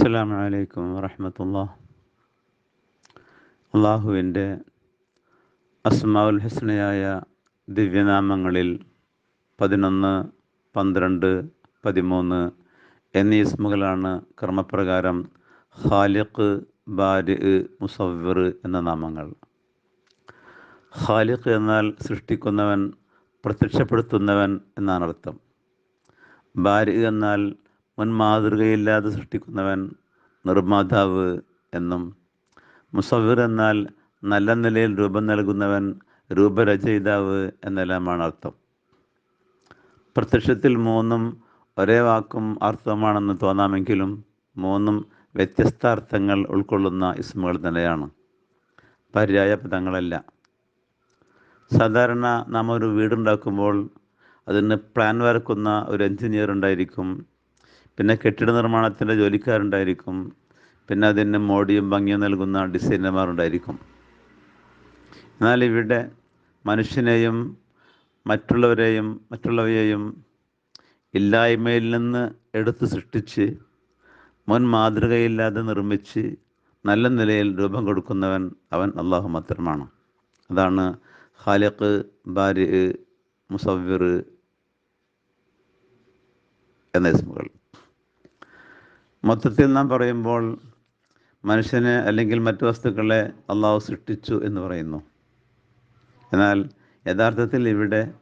അസ്സലാമു അലൈക്കും വറഹമത്തല്ലാ അള്ളാഹുവിന്റെ അസ്മാവുൽ ഹസ്നയായ ദിവ്യനാമങ്ങളിൽ പതിനൊന്ന് പന്ത്രണ്ട് പതിമൂന്ന് എന്നീ ഇസ്മുകളാണ് കർമ്മപ്രകാരം ഖാലിഖ് ബാരി മുസവർ എന്ന നാമങ്ങൾ. ഖാലിഖ് എന്നാൽ സൃഷ്ടിക്കുന്നവൻ പ്രത്യക്ഷപ്പെടുത്തുന്നവൻ എന്നാണ് അർത്ഥം ബാരി എന്നാൽ മുൻ മാതൃകയില്ലാതെ സൃഷ്ടിക്കുന്നവൻ നിർമ്മാതാവ് എന്നും മുസവിർ എന്നാൽ നല്ല നിലയിൽ രൂപം നൽകുന്നവൻ രൂപരചയിതാവ് എന്നെല്ലാമാണ് അർത്ഥം. പ്രത്യക്ഷത്തിൽ മൂന്നും ഒരേ വാക്കും അർത്ഥമാണെന്ന് തോന്നാമെങ്കിലും മൂന്നും വ്യത്യസ്ത അർത്ഥങ്ങൾ ഉൾക്കൊള്ളുന്ന ഇസ്മുകൾ തന്നെയാണ് പര്യായ പദങ്ങളല്ല. സാധാരണ നാം ഒരു വീടുണ്ടാക്കുമ്പോൾ അതിന് പ്ലാൻ വരക്കുന്ന ഒരു എഞ്ചിനീയർ ഉണ്ടായിരിക്കും. പിന്നെ കെട്ടിട നിർമ്മാണത്തിന്റെ ജോലിക്കാരുണ്ടായിരിക്കും. പിന്നെ അതിന് മോടിയും ഭംഗിയും നൽകുന്ന ഡിസൈനർമാരുണ്ടായിരിക്കും. എന്നാൽ ഇവിടെ മനുഷ്യനെയും മറ്റുള്ളവരെയും മറ്റുള്ളവയെയും ഇല്ലായ്മയിൽ നിന്ന് എടുത്ത് സൃഷ്ടിച്ച് മുൻ മാതൃകയില്ലാതെ നിർമ്മിച്ച് നല്ല നിലയിൽ രൂപം കൊടുക്കുന്നവൻ അവൻ അള്ളാഹു മാത്രമാണ്. അതാണ് ഖാലിഖ് ബാരി മുസവ്വിർ എന്ന ഇസ്മുകൾ. മൊത്തത്തിൽ നാം പറയുമ്പോൾ മനുഷ്യനെ അല്ലെങ്കിൽ മറ്റു വസ്തുക്കളെ അള്ളാഹു സൃഷ്ടിച്ചു എന്ന് പറയുന്നു. എന്നാൽ യഥാർത്ഥത്തിൽ ഇവിടെ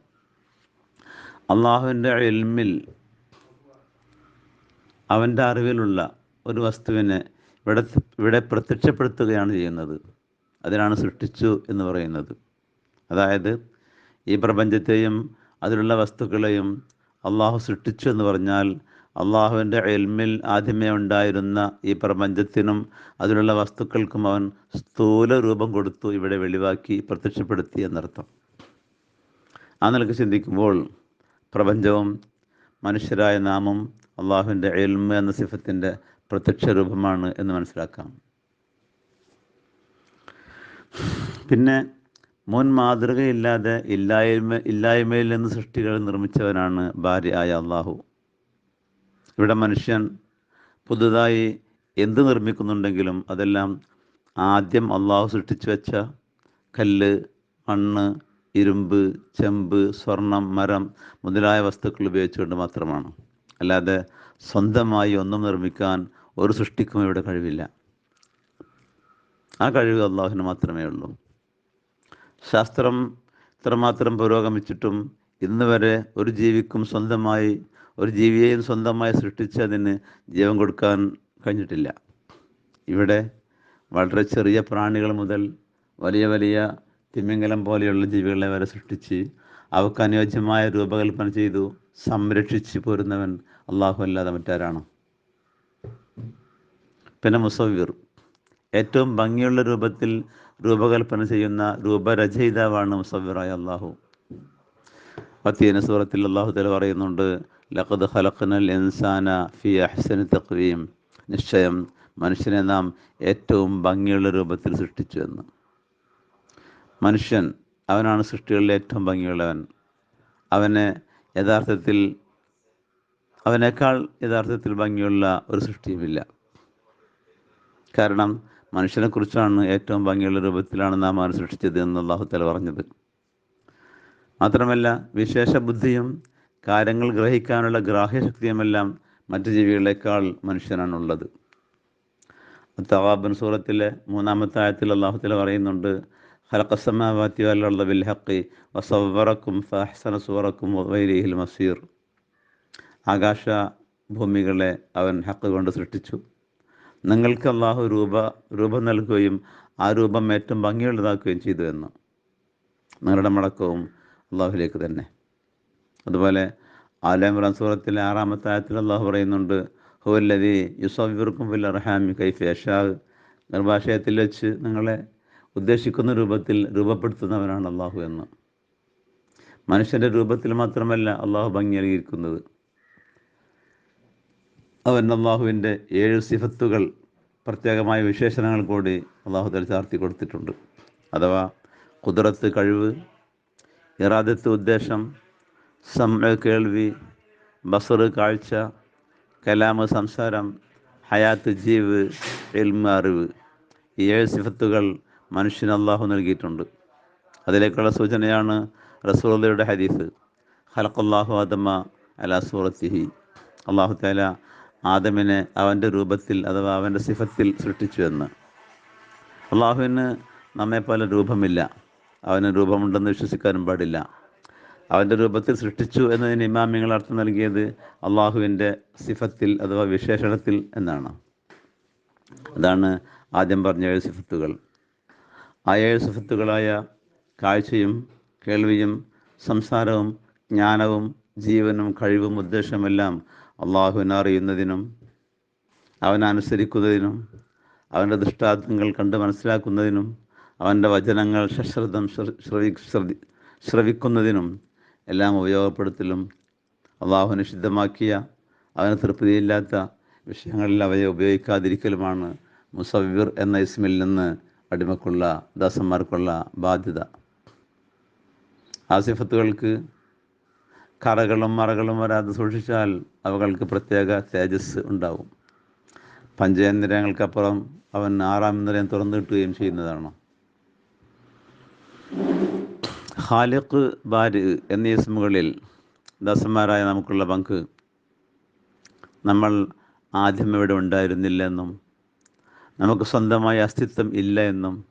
അള്ളാഹുവിന്റെ എൽമിൽ അവന്റെ അറിവിലുള്ള ഒരു വസ്തുവിനെ ഇവിടെ ഇവിടെ പ്രത്യക്ഷപ്പെടുത്തുകയാണ് ചെയ്യുന്നത്. അതിനാണ് സൃഷ്ടിച്ചു എന്ന് പറയുന്നത്. അതായത് ഈ പ്രപഞ്ചത്തെയും അതിലുള്ള വസ്തുക്കളെയും അള്ളാഹു സൃഷ്ടിച്ചു എന്ന് പറഞ്ഞാൽ അള്ളാഹുവിന്റെ എൽമിൽ ആദ്യമേ ഉണ്ടായിരുന്ന ഈ പ്രപഞ്ചത്തിനും അതിലുള്ള വസ്തുക്കൾക്കും അവൻ സ്ഥൂല രൂപം കൊടുത്തു ഇവിടെ വെളിവാക്കി പ്രത്യക്ഷപ്പെടുത്തി എന്നർത്ഥം. ആ നിലയ്ക്ക് ചിന്തിക്കുമ്പോൾ പ്രപഞ്ചവും മനുഷ്യരായ നാമം അള്ളാഹുവിന്റെ എൽമ എന്ന സിഫത്തിന്റെ പ്രത്യക്ഷ രൂപമാണ് എന്ന് മനസ്സിലാക്കാം. പിന്നെ മുൻ മാതൃകയില്ലാതെ ഇല്ലായ്മ ഇല്ലായ്മയിൽ നിന്ന് സൃഷ്ടികൾ നിർമ്മിച്ചവനാണ് ഭാര്യ ആയ അള്ളാഹു. ഇവിടെ മനുഷ്യൻ പുതുതായി എന്ത് നിർമ്മിക്കുന്നുണ്ടെങ്കിലും അതെല്ലാം ആദ്യം അള്ളാഹു സൃഷ്ടിച്ചു വെച്ച കല്ല് മണ്ണ് ഇരുമ്പ് ചെമ്പ് സ്വർണം മരം മുതലായ വസ്തുക്കൾ ഉപയോഗിച്ചുകൊണ്ട് മാത്രമാണ്. അല്ലാതെ സ്വന്തമായി ഒന്നും നിർമ്മിക്കാൻ ഒരു സൃഷ്ടിക്കും ഇവിടെ കഴിവില്ല. ആ കഴിവ് അള്ളാഹുവിന് മാത്രമേ ഉള്ളൂ. ശാസ്ത്രം ഇത്രമാത്രം പുരോഗമിച്ചിട്ടും ഇന്ന് വരെ ഒരു ജീവിക്കും സ്വന്തമായി ഒരു ജീവിയെയും സ്വന്തമായി സൃഷ്ടിച്ച് അതിന് ജീവൻ കൊടുക്കാൻ കഴിഞ്ഞിട്ടില്ല. ഇവിടെ വളരെ ചെറിയ പ്രാണികൾ മുതൽ വലിയ വലിയ തിമിംഗലം പോലെയുള്ള ജീവികളെ വരെ സൃഷ്ടിച്ച് അവർക്ക് അനുയോജ്യമായ രൂപകൽപ്പന ചെയ്തു സംരക്ഷിച്ച് പോരുന്നവൻ അള്ളാഹു അല്ലാതെ മറ്റാരാണ്? പിന്നെ മുസവീർ ഏറ്റവും ഭംഗിയുള്ള രൂപത്തിൽ രൂപകൽപ്പന ചെയ്യുന്ന രൂപരചയിതാവാണ് മുസവീറായ അള്ളാഹു പത്തിയന സൂറത്തിൽ അള്ളാഹു തല പറയുന്നുണ്ട് ലഖദ് ഖലഖ്നൽ ഇൻസാന ഫി അഹ്സനി തഖ്വീം നിശ്ചയം മനുഷ്യനെ നാം ഏറ്റവും ഭംഗിയുള്ള രൂപത്തിൽ സൃഷ്ടിച്ചു എന്ന്. മനുഷ്യൻ അവനാണ് സൃഷ്ടികളിലെ ഏറ്റവും ഭംഗിയുള്ളവൻ. അവനെ യഥാർത്ഥത്തിൽ അവനേക്കാൾ യഥാർത്ഥത്തിൽ ഭംഗിയുള്ള ഒരു സൃഷ്ടിയുമില്ല. കാരണം മനുഷ്യനെക്കുറിച്ചാണ് ഏറ്റവും ഭംഗിയുള്ള രൂപത്തിലാണ് നാം അവനെ സൃഷ്ടിച്ചത് എന്ന് അള്ളാഹുത്തല പറഞ്ഞത്. മാത്രമല്ല വിശേഷ ബുദ്ധിയും കാര്യങ്ങൾ ഗ്രഹിക്കാനുള്ള ഗ്രാഹ്യശക്തിയുമെല്ലാം മറ്റു ജീവികളെക്കാൾ മനുഷ്യനാണുള്ളത്. തവാബൻ സൂറത്തിലെ മൂന്നാമത്തെ ആയത്തിൽ അള്ളാഹുത്തിൽ പറയുന്നുണ്ട് ഹലക്കസമാവാത്തി വല്ലുള്ള ബിൽ ഹക്കി വസവറക്കും ഫഹസന സൂറക്കും വൈലിഹിൽ മസീർ. ആകാശ ഭൂമികളെ അവൻ ഹക്ക് കൊണ്ട് സൃഷ്ടിച്ചു. നിങ്ങൾക്ക് അള്ളാഹു രൂപ രൂപം നൽകുകയും ആ രൂപം ഏറ്റവും ഭംഗിയുള്ളതാക്കുകയും ചെയ്തു എന്ന്. നിങ്ങളുടെ മടക്കവും അള്ളാഹുലേക്ക് തന്നെ. അതുപോലെ ആലമ്രാൻ സൂറത്തിലെ ആറാമത്തെ ആയത്തിൽ അള്ളാഹു പറയുന്നുണ്ട് ഹുവല്ലതി യുസഫിർക്കും ഫിൽ അർഹാമി കൈഫ് യഷാഗ് ഗർഭാശയത്തിൽ വെച്ച് നിങ്ങളെ ഉദ്ദേശിക്കുന്ന രൂപത്തിൽ രൂപപ്പെടുത്തുന്നവനാണ് അള്ളാഹു എന്ന്. മനുഷ്യന്റെ രൂപത്തിൽ മാത്രമല്ല അള്ളാഹു ഭംഗി നൽകിയിരിക്കുന്നത്. അവൻ അള്ളാഹുവിന്റെ ഏഴ് സിഫത്തുകൾ പ്രത്യേകമായ വിശേഷണങ്ങൾ കൂടി അള്ളാഹു തല ചാർത്തി കൊടുത്തിട്ടുണ്ട്. അഥവാ കുതിരത്ത് കഴിവ് ഇറാദത്ത് ഉദ്ദേശം സം കേൾവി ബസറ് കാഴ്ച കലാമ് സംസാരം ഹയാത്ത് ജീവ് എൽമ അറിവ് ഈ ഏഴ് സിഫത്തുകൾ മനുഷ്യന് അള്ളാഹു നൽകിയിട്ടുണ്ട്. അതിലേക്കുള്ള സൂചനയാണ് റസൂലയുടെ ഹദീസ് ഹലക്കല്ലാഹു ആദമ അല സൂറത്തിഹി. അള്ളാഹു താല ആദമിനെ അവന്റെ രൂപത്തിൽ അഥവാ അവന്റെ സിഫത്തിൽ സൃഷ്ടിച്ചു എന്ന്. അള്ളാഹുവിന് നമ്മെപ്പോലെ രൂപമില്ല. അവന് രൂപമുണ്ടെന്ന് വിശ്വസിക്കാനും പാടില്ല. അവന്റെ രൂപത്തിൽ സൃഷ്ടിച്ചു എന്നതിന് ഇമാമിങ്ങൾ അർത്ഥം നൽകിയത് അള്ളാഹുവിന്റെ സിഫത്തിൽ അഥവാ വിശേഷണത്തിൽ എന്നാണ്. അതാണ് ആദ്യം പറഞ്ഞ ഏഴ് സിഫത്തുകൾ. ആ ഏഴ് സിഫത്തുകളായ കാഴ്ചയും കേൾവിയും സംസാരവും ജ്ഞാനവും ജീവനും കഴിവും ഉദ്ദേശമെല്ലാം അള്ളാഹുവിനെ അറിയുന്നതിനും അവനെ അനുസരിക്കുന്നതിനും അവന്റെ ദൃഷ്ടാന്തങ്ങൾ കണ്ട് മനസ്സിലാക്കുന്നതിനും അവന്റെ വചനങ്ങൾ സശ്രദ്ധം ശ്രവി ശ്രവിക്കുന്നതിനും എല്ലാം ഉപയോഗപ്പെടുത്തലും അള്ളാഹു നിഷിദ്ധമാക്കിയ അവന് തൃപ്തിയില്ലാത്ത വിഷയങ്ങളിൽ അവയെ ഉപയോഗിക്കാതിരിക്കലുമാണ് മുസവിർ എന്ന ഇസ്മിൽ നിന്ന് അടിമക്കുള്ള ദാസന്മാർക്കുള്ള ബാധ്യത. ആസിഫത്തുകൾക്ക് കറകളും മറകളും വരാതെ സൂക്ഷിച്ചാൽ അവകൾക്ക് പ്രത്യേക തേജസ് ഉണ്ടാവും. പഞ്ചേന്ദ്രിയങ്ങൾക്കപ്പുറം അവൻ ആറാം ഇന്ദ്രിയം തുറന്നു കിട്ടുകയും ചെയ്യുന്നതാണ്? ഖാലിഖ് ബാര് എന്നീ ഇസ്മുകളിൽ ദാസന്മാരായ നമുക്കുള്ള പങ്ക്. നമ്മൾ ആദ്യം ഇവിടെ ഉണ്ടായിരുന്നില്ലെന്നും നമുക്ക് സ്വന്തമായ അസ്തിത്വം ഇല്ല എന്നും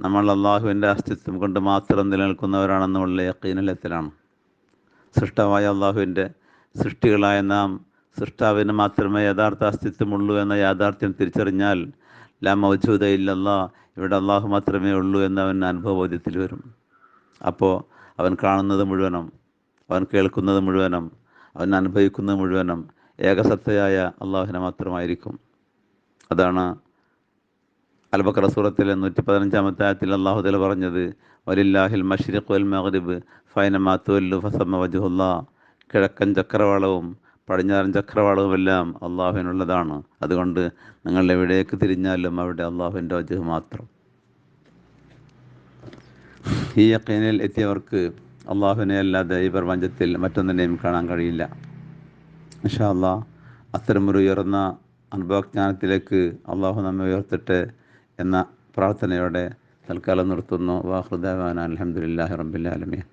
നമ്മൾ അള്ളാഹുവിന്റെ അസ്തിത്വം കൊണ്ട് മാത്രം നിലനിൽക്കുന്നവരാണെന്നുള്ള യക്കീനലത്തിലാണ് സൃഷ്ടമായ അള്ളാഹുവിന്റെ സൃഷ്ടികളായ നാം സൃഷ്ടാവിന് മാത്രമേ യഥാർത്ഥ അസ്തിത്വമുള്ളൂ എന്ന യാഥാർത്ഥ്യം തിരിച്ചറിഞ്ഞാൽ ലാ മൗജൂദ ഇല്ലല്ലാ ഇവിടെ അള്ളാഹു മാത്രമേ ഉള്ളൂ എന്ന് അവൻ അനുഭവബോധ്യത്തിൽ വരും. അപ്പോൾ അവൻ കാണുന്നത് മുഴുവനും അവൻ കേൾക്കുന്നത് മുഴുവനും അവൻ അനുഭവിക്കുന്നത് മുഴുവനും ഏകസത്തയായ അള്ളാഹുവിനെ മാത്രമായിരിക്കും. അതാണ് അൽബക്കറ സൂറത്തിലെ നൂറ്റി പതിനഞ്ചാമത്തെ ആയത്തിൽ അള്ളാഹു പറഞ്ഞത് വലില്ലാഹിൽ മഷ്രിഖ് വൽ മഗ്രിബ് ഫൈന മാത്തുവല്ലു ഫസമ്മ വജുഹുല്ലാ. കിഴക്കൻ ചക്രവാളവും പടിഞ്ഞാറൻ ചക്രവാളവും എല്ലാം അള്ളാഹുവിനുള്ളതാണ്. അതുകൊണ്ട് നിങ്ങൾ എവിടേക്ക് തിരിഞ്ഞാലും അവിടെ അള്ളാഹുവിന്റെ വജുഹ് മാത്രം. ഈ എത്തിയവർക്ക് അള്ളാഹുവിനെ അല്ലാതെ ഈ പ്രപഞ്ചത്തിൽ മറ്റൊന്നിനെയും കാണാൻ കഴിയില്ല. ഇൻഷാ അള്ളാഹ് അത്തരമൊരു ഉയർന്ന അനുഭവജ്ഞാനത്തിലേക്ക് അള്ളാഹു നമ്മെ ഉയർത്തട്ടെ എന്ന പ്രാർത്ഥനയോടെ തൽക്കാലം നിർത്തുന്നു. വാഹൃദാൻ അലഹമുല്ലാ റബ്ബിലാലമീൻ